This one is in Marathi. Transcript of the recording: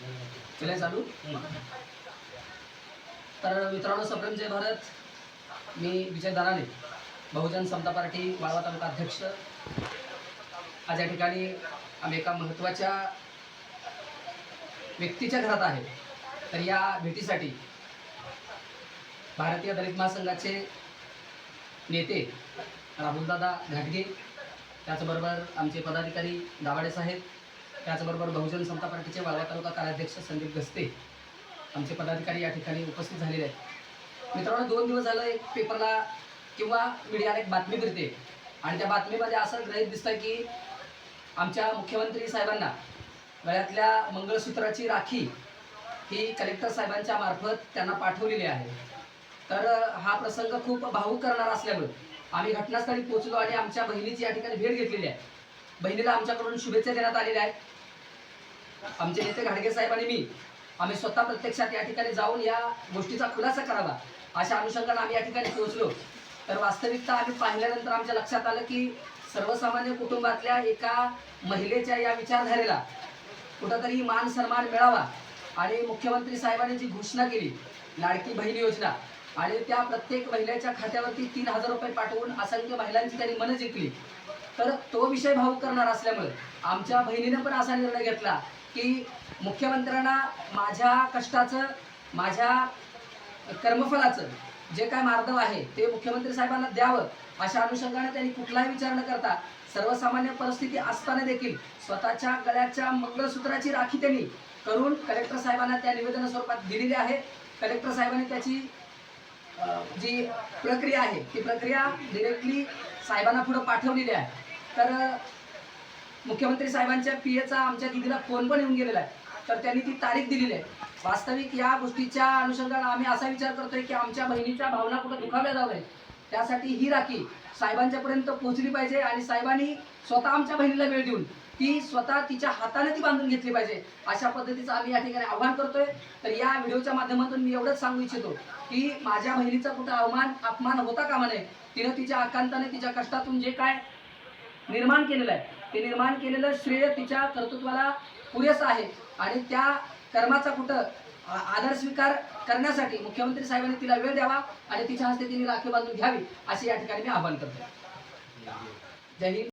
चले चालू? तर मित्रांनो सप्रेम जय भारत. मी विजय दराने बहुजन समता पार्टी वाळवा तालुका अध्यक्ष. आज या ठिकाणी आम्ही एका महत्त्वाच्या व्यक्तीच्या घरात आहे. तर या भेटीसाठी भारतीय दलित महासंघाचे नेते राहुलदादा घाटगे त्याचबरोबर आमचे पदाधिकारी दाभाडे साहेब त्याचबरोबर बहुजन समता पार्टीचे वाळवा तालुका कार्याध्यक्ष संदीप गस्ते आमचे पदाधिकारी या ठिकाणी उपस्थित झालेले आहेत. मित्रांनो दोन दिवस झालं एक पेपरला किंवा मीडियाला एक बातमी फिरते आणि त्या बातमीमध्ये असं ग्रहित दिसतं की आमच्या मुख्यमंत्री साहेबांना गळ्यातल्या मंगळसूत्राची राखी ही कलेक्टर साहेबांच्या मार्फत त्यांना पाठवलेली आहे. तर हा प्रसंग खूप भावूक करणारा असल्यामुळे आम्ही घटनास्थळी पोहोचलो आणि आमच्या बहिणीची या ठिकाणी भेट घेतलेली आहे. बहिणीला आमच्याकडून शुभेच्छा देण्यात आलेल्या आहेत. आमचे नेते घाडगे साहेब आणि मी आम्ही स्वतः प्रत्यक्षात या ठिकाणी जाऊन या गोष्टीचा खुलासा करावा अशा अनुषंगाने आम्ही या ठिकाणी पोहोचलो. तर वास्तविकता आम्ही पाहिल्यानंतर आमच्या लक्षात आलं की सर्वसामान्य कुटुंबातल्या एका महिलेच्या या विचारधारेला कुठंतरी मान सन्मान मिळावा आणि मुख्यमंत्री साहेबांनी जी घोषणा केली लाडकी बहीण योजना आणि त्या प्रत्येक महिलेच्या खात्यावरती तीन हजार रुपये पाठवून असंख्य महिलांची त्यांनी मन जिंकली. तर तो विषय भावूक करणार असल्यामुळे आमच्या बहिणीनं पण असा निर्णय घेतला की मुख्यमंत्र्यांना माझ्या कष्टाचं माझ्या कर्मफलाचं जे काय मार्दव आहे ते मुख्यमंत्री साहेबांना द्यावं अशा अनुषंगाने त्यांनी कुठलाही विचार न करता सर्वसामान्य परिस्थिती असताना देखील स्वतःच्या गळ्याच्या मंगळसूत्राची राखी त्यांनी करून कलेक्टर साहेबांना त्या निवेदन स्वरूपात दिलेली आहे. कलेक्टर साहेबांनी त्याची जी प्रक्रिया आहे ती प्रक्रिया डिरेक्टली साहेबांना पुढं पाठवलेली आहे. तर मुख्यमंत्री साहेबांच्या पी एचा आमच्या दिदीला फोन पण येऊन गेलेला आहे. तर त्यांनी ती तारीख दिलेली आहे. वास्तविक या गोष्टीच्या अनुषंगाने आम्ही असा विचार करतोय की आमच्या बहिणीच्या भावना कुठं दुखावल्या जाऊ नये त्यासाठी ही राखी साहेबांच्यापर्यंत पोहोचली पाहिजे आणि साहेबांनी स्वतः आमच्या बहिणीला वेळ देऊन ती स्वतः तिच्या हाताने ती बांधून घेतली पाहिजे. अशा पद्धतीचं आम्ही या ठिकाणी आव्हान करतोय. तर या व्हिडिओच्या माध्यमातून मी एवढंच सांगू इच्छितो की माझ्या बहिणीचा कुठं अवमान अपमान होता कामा नये. तिनं तिच्या आकांताने तिच्या कष्टातून जे काय निर्माण केलेलं आहे ते निर्माण केलेलं श्रेय तिच्या कर्तृत्वाला पुरेसं आहे. आणि त्या कर्माचा कुठं आदर स्वीकार करण्यासाठी मुख्यमंत्री साहेबांनी तिला वेळ द्यावा आणि तिच्या हस्ते तिने राखी बांधून घ्यावी असे या ठिकाणी मी आवाहन करतो जय हिंद.